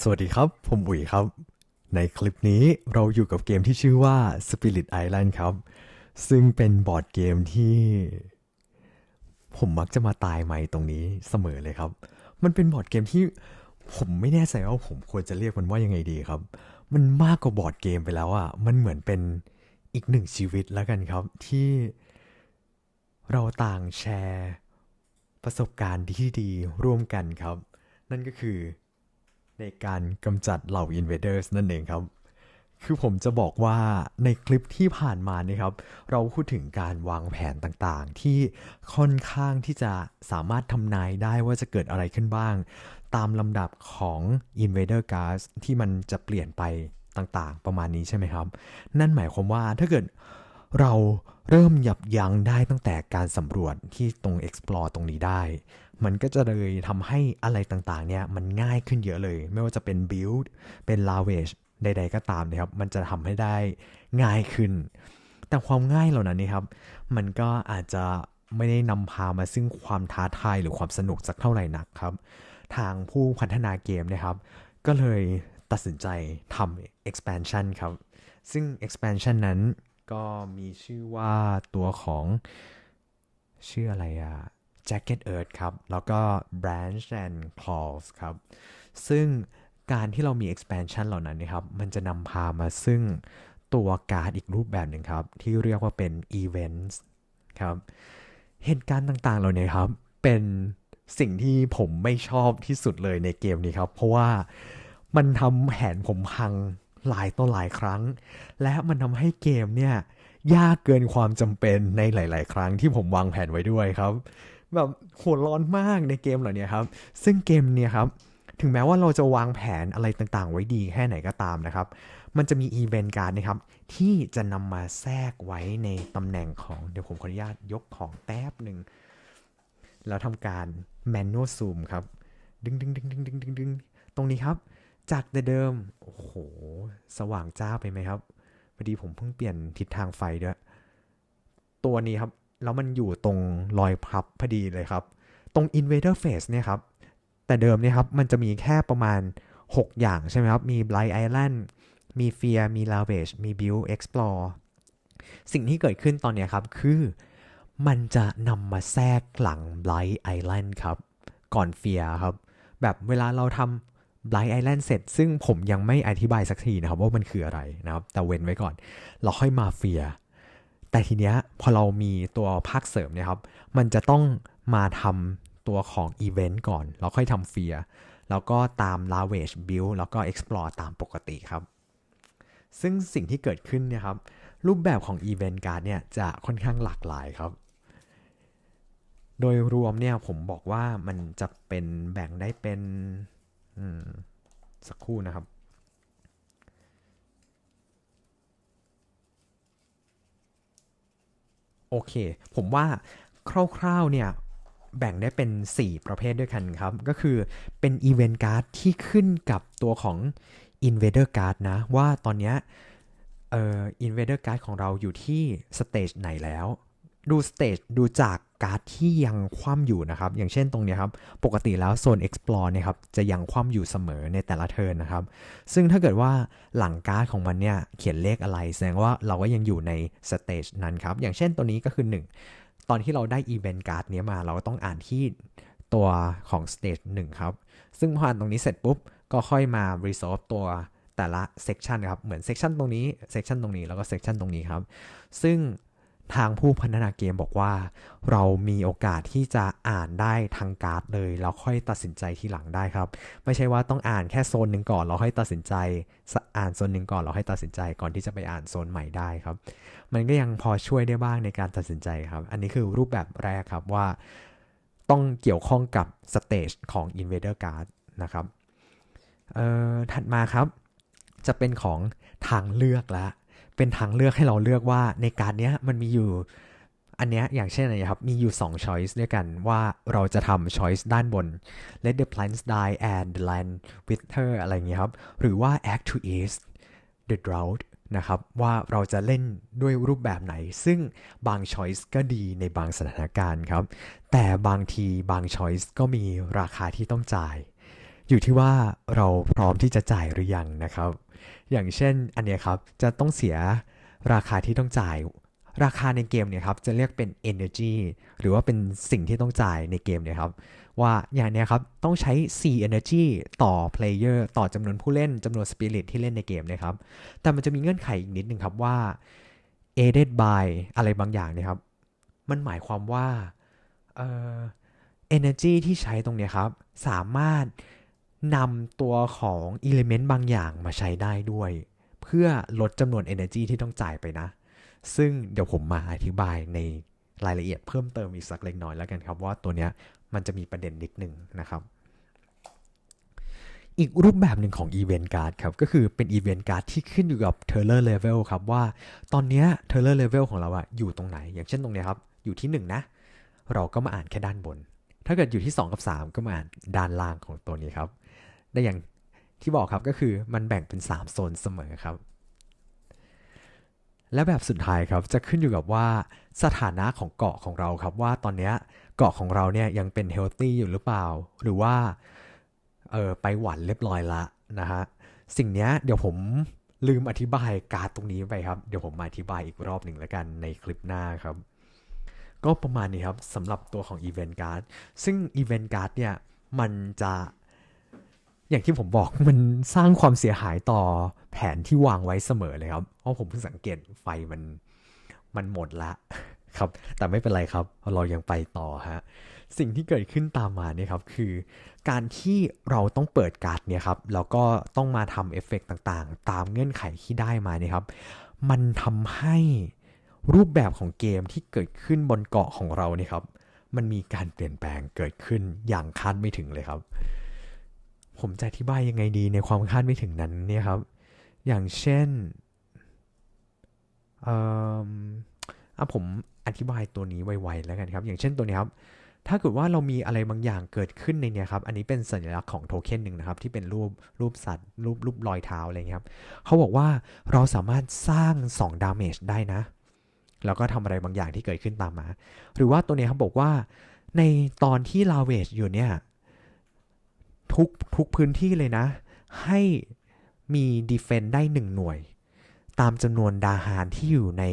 สวัสดีครับ ผมอุ๋ยครับ ในคลิปนี้เราอยู่กับเกมที่ชื่อว่า Spirit Island ครับ ซึ่งเป็นบอร์ดเกมที่ ผมมักจะมาตายไหมตรงนี้เสมอเลยครับ มันเป็นบอร์ดเกมที่ผมไม่แน่ใจว่าผมควรจะเรียกมันว่ายังไงดีครับ มันมากกว่าบอร์ดเกมไปแล้วอะ่ะ มันเหมือนเป็นอีกหนึ่งชีวิตแล้วกันครับ ที่เราต่างแชร์ ประสบการณ์ที่ดีร่วมกันครับ นั่นก็คือ ในการกำจัดเหล่า invaders นั่นเองครับ คือผมจะบอกว่าในคลิปที่ผ่านมานี่ครับ เราพูดถึงการวางแผนต่างๆ ที่ค่อนข้างที่จะสามารถทำนายได้ว่าจะเกิดอะไรขึ้นบ้าง ตามลำดับของ invader gas ที่มันจะเปลี่ยนไปต่างๆ ประมาณนี้ใช่ไหมครับ นั่นหมายความว่าถ้าเกิด เราเริ่มยับยั้งได้ตั้งแต่การสำรวจที่ตรง explore ตรงนี้ได้ มันก็จะเลยทำให้อะไรต่างๆ เนี่ยมันง่ายขึ้นเยอะเลย ไม่ว่าจะเป็น build เป็น lavage ใด ๆ ก็ตามนะครับ มันจะทำให้ได้ง่ายขึ้น แต่ความง่ายเหล่านั้นนี่ครับ มันก็อาจจะไม่ได้นำพามาซึ่งความท้าทายหรือความสนุกสักเท่าไหร่นักครับ ทางผู้พัฒนาเกมนะครับ ก็เลยตัดสินใจทำ expansion ครับ ซึ่ง expansion นั้น ก็มีชื่อว่าตัวของชื่ออะไรอะ Jacket Earth ครับ แล้วก็ Branch and Claws ครับ ซึ่งการที่เรามี expansion เหล่านั้นนะครับ มันจะนำพามาซึ่งตัวการ์ดอีกรูปแบบหนึ่งครับ ที่เรียกว่าเป็น Events ครับ เหตุการณ์ต่างๆ เหล่านี้ครับ เป็นสิ่งที่ผมไม่ชอบที่สุดเลยในเกมนี้ครับ เพราะว่ามันทำแผนผมพัง หลายต่อหลายครั้ง และมันทำให้เกมเนี่ยยากเกินความจำเป็นในหลาย ๆ ครั้งที่ผมวางแผนไว้ด้วยครับ แบบหัวร้อนมากในเกมเหล่านี้ครับ ซึ่งเกมเนี่ยครับถึงแม้ว่าเราจะวางแผนอะไรต่างๆ ไว้ดีแค่ไหนก็ตามนะครับ มันจะมีอีเวนต์การนะครับ ที่จะนำมาแทรกไว้ในตำแหน่งของ เดี๋ยวผมขออนุญาตยกของแป๊บหนึ่ง แล้วทำการ manual zoom ครับ ดึงดึงดึงดึงดึงดึงดึงตรงนี้ครับ จากแต่เดิม โอ้โห สว่างจ้าไปไหมครับพอดีผมเพิ่งเปลี่ยนทิศทางไฟด้วย ตัวนี้ครับ แล้วมันอยู่ตรงรอยพับพอดีเลยครับ ตรง invader phase เนี่ยครับ แต่เดิมเนี่ยครับ มันจะมีแค่ประมาณ 6 อย่างใช่ไหมครับ มี blight island มี fear มี lavage มี build explore สิ่งที่เกิดขึ้นตอนนี้ครับ คือมันจะนำมาแทรกหลัง blight island ครับ ก่อน fear ครับ แบบเวลาเราทำ blight island เสร็จ ซึ่งผมยังไม่อธิบายสักทีนะครับ ว่ามันคืออะไรนะครับ แต่เว้นไว้ก่อน เราค่อยมา fear แต่ทีเนี้ยพอเรามีตัวภาคเสริมเนี่ยครับ มันจะต้องมาทำตัวของ Event ก่อนแล้วค่อยทำเฟีย แล้วก็ตาม Lavage Build แล้วก็ Explore ตามปกติครับ ซึ่งสิ่งที่เกิดขึ้นเนี่ยครับ รูปแบบของ Event Card เนี่ยจะค่อนข้างหลากหลายครับโดยรวมเนี่ยผมบอกว่ามันจะเป็นแบ่งได้เป็น สักครู่นะครับ โอเค ผมว่าคร่าวๆเนี่ยแบ่งได้เป็น 4 ประเภทด้วยกันครับ ก็คือเป็น Event Card ที่ขึ้นกับตัวของ Invader Card นะ ว่าตอนนี้เอ่อ Invader Card ของเราอยู่ที่สเตจไหนแล้ว ดูสเตจดูจากการ์ดที่ยังคว่ำอยู่นะครับ อย่างเช่นตรงนี้ครับ ปกติแล้วโซน explore เนี่ยครับ จะยังคว่ำอยู่เสมอในแต่ละเทิร์นนะครับ ซึ่งถ้าเกิดว่าหลังการ์ดของมันเนี่ย เขียนเลขอะไร แสดงว่าเราก็ยังอยู่ในสเตจนั้นครับ อย่างเช่นตัวนี้ก็คือ 1 ตอนที่เราได้อีเวนต์การ์ดเนี้ยมา เราก็ต้องอ่านที่ตัวของสเตจ1ครับ ซึ่งพออ่านตรงนี้เสร็จปุ๊บ ก็ค่อยมา resolve ตัวแต่ละเซกชันครับ เหมือนเซกชันตรงนี้เซกชันตรงนี้ แล้วก็เซกชันตรงนี้ครับ ซึ่ง ทางผู้พัฒนาเกมบอกว่า เรามีโอกาสที่จะอ่านได้ทางการ์ดเลยแล้วค่อยตัดสินใจทีหลังได้ครับ ไม่ใช่ว่าต้องอ่านแค่โซนหนึ่งก่อนแล้วค่อยตัดสินใจ อ่านโซนหนึ่งก่อนแล้วค่อยตัดสินใจก่อนที่จะไปอ่านโซนใหม่ได้ครับ มันก็ยังพอช่วยได้บ้างในการตัดสินใจครับ อันนี้คือรูปแบบแรกครับว่า ต้องเกี่ยวข้องกับสเตจของ Invader Card นะครับเอ่อถัดมาครับ จะเป็นของทางเลือกละ เป็นทางเลือกให้เราเลือกว่าในการเนี้ยมันมีอยู่ อันเนี้ยอย่างเช่นอะไรครับ มีอยู่2 choice ด้วยกันว่าเราจะทำ choice ด้านบน let the plants die and the land wither อะไรอย่างเงี้ยครับ หรือว่า act to east the drought นะครับว่าเราจะเล่นด้วยรูปแบบไหน ซึ่งบาง choice ก็ดีในบางสถานการณ์ครับ แต่บางทีบาง choice ก็มีราคาที่ต้องจ่าย อยู่ที่ว่าเราพร้อมที่จะจ่ายหรือยังนะครับ อย่างเช่นอันเนี้ยครับจะต้องเสียราคาที่ต้องจ่าย ราคาในเกมเนี่ยครับจะเรียกเป็น energy หรือว่าเป็นสิ่งที่ต้องจ่ายในเกมเนี่ยครับว่าอย่างเนี้ยครับต้องใช้4 energy ต่อ player ต่อจำนวนผู้เล่นจำนวน spirit ที่เล่นในเกมนะครับแต่มันจะมีเงื่อนไขอีกนิดนึงครับว่า aided by อะไรบางอย่างเนะครับ มันหมายความว่าเอ่อ energy ที่ใช้ตรงเนี้ยครับ สามารถ นำตัวของ element บางอย่างมาใช้ได้ด้วย เพื่อลดจำนวน energy ที่ต้องจ่ายไปนะ ซึ่งเดี๋ยวผมมาอธิบายในรายละเอียดเพิ่มเติมอีกสักเล็กน้อยแล้วกันครับ ว่าตัวเนี้ยมันจะมีประเด็นนิดนึงนะครับ อีกรูปแบบหนึ่งของ Event Card ครับ ก็คือเป็น Event Card ที่ขึ้นอยู่กับ Teller Level ครับ ว่าตอนเนี้ย Teller Level ของเราอะอยู่ตรงไหน อย่างเช่นตรงเนี้ยครับ อยู่ที่ 1 นะ เราก็มาอ่านแค่ด้านบน ถ้าเกิดอยู่ที่ 2 กับ 3 ก็มาอ่านด้านล่างของตัวนี้ครับ ได้อย่างที่บอกครับก็คือมันแบ่งเป็น 3 โซนเสมอครับ และแบบสุดท้ายครับจะขึ้นอยู่กับว่าสถานะของเกาะของเราครับว่าตอนนี้เกาะของเราเนี่ยยังเป็นเฮลตี้อยู่หรือเปล่า หรือว่าเออไปหวันเรียบร้อยละนะฮะสิ่งนี้เดี๋ยวผมลืมอธิบายการ์ดตรงนี้ไปครับ เดี๋ยวผมมาอธิบายอีกรอบหนึ่งแล้วกันในคลิปหน้าครับ ก็ประมาณนี้ครับสำหรับตัวของ Event Card ซึ่ง Event Card เนี่ยมันจะ อย่างที่ผมบอกมันสร้างความเสียหายต่อแผนที่วางไว้เสมอเลยครับ เพราะผมเพิ่งสังเกตไฟมันมันหมดละครับ แต่ไม่เป็นไรครับ เรายังไปต่อฮะ สิ่งที่เกิดขึ้นตามมาเนี่ยครับ คือ การที่เราต้องเปิดการ์ดเนี่ยครับ แล้วก็ต้องมาทำเอฟเฟกต์ต่างๆ ตามเงื่อนไขที่ได้มาเนี่ยครับ มันทำให้รูปแบบของเกมที่เกิดขึ้นบนเกาะของเราเนี่ยครับ มันมีการเปลี่ยนแปลงเกิดขึ้นอย่างคาดไม่ถึงเลยครับ ผมจะอธิบายยังไงดีในความคาดไม่ถึงนั้นเนี่ยครับ อย่างเช่นเอ่ออะผมอธิบายตัวนี้ไวๆแล้วกันครับ อย่างเช่นตัวนี้ครับ ถ้าเกิดว่าเรามีอะไรบางอย่างเกิดขึ้นในเนี้ยครับ อันนี้เป็นสัญลักษณ์ของโทเค็นหนึ่งนะครับ ที่เป็นรูปรูปสัตว์ รูปรูปรอยเท้าอะไรเงี้ยครับ เขาบอกว่าเราสามารถสร้าง2 damage ได้นะ แล้วก็ทำอะไรบางอย่างที่เกิดขึ้นตามมา หรือว่าตัวนี้ครับบอกว่าในตอนที่ลาเวจอยู่เนี่ย ทุกทุกพื้นที่เลยนะ ให้มีดีเฟนได้1หน่วย ตามจำนวนดาหารที่อยู่ใน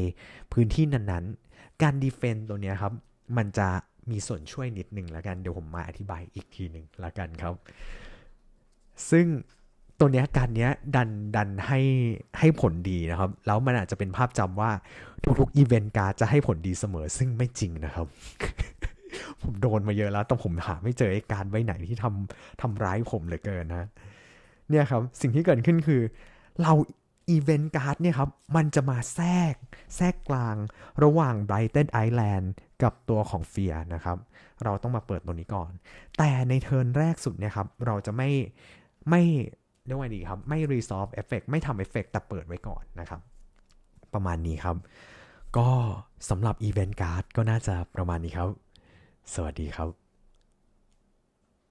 พื้นที่นั้นๆ การดีเฟนตัวนี้ครับ มันจะมีส่วนช่วยนิดหนึ่งแล้วกัน เดี๋ยวผมมาอธิบายอีกทีหนึ่งแล้วกันครับ ซึ่งตัวนี้การเนี้ยดันดันให้ให้ผลดีนะครับ แล้วมันอาจจะเป็นภาพจำว่าทุกๆอีเวนต์การจะให้ผลดีเสมอซึ่งไม่จริงนะครับ ผมโดนมาเยอะแล้วแต่ผมหาไม่เจอไอ้การไว้ไหนที่ทำทำร้ายผมเหลือเกินนะ เนี่ยครับสิ่งที่เกิดขึ้นคือ เราอีเวนต์การ์ดเนี่ยครับมันจะมาแทรก แทรกกลางระหว่าง Brighton Island กับตัวของเฟียนะครับ เราต้องมาเปิดตัวนี้ก่อน แต่ในเทิร์นแรกสุดเนี่ยครับเราจะไม่ไม่เรียกว่าไงดีครับ ไม่ resolve effect ไม่ทำ effect แต่เปิดไว้ก่อนนะครับ ประมาณนี้ครับ ก็สำหรับ event card ก็น่าจะประมาณนี้ครับ สวัสดีครับ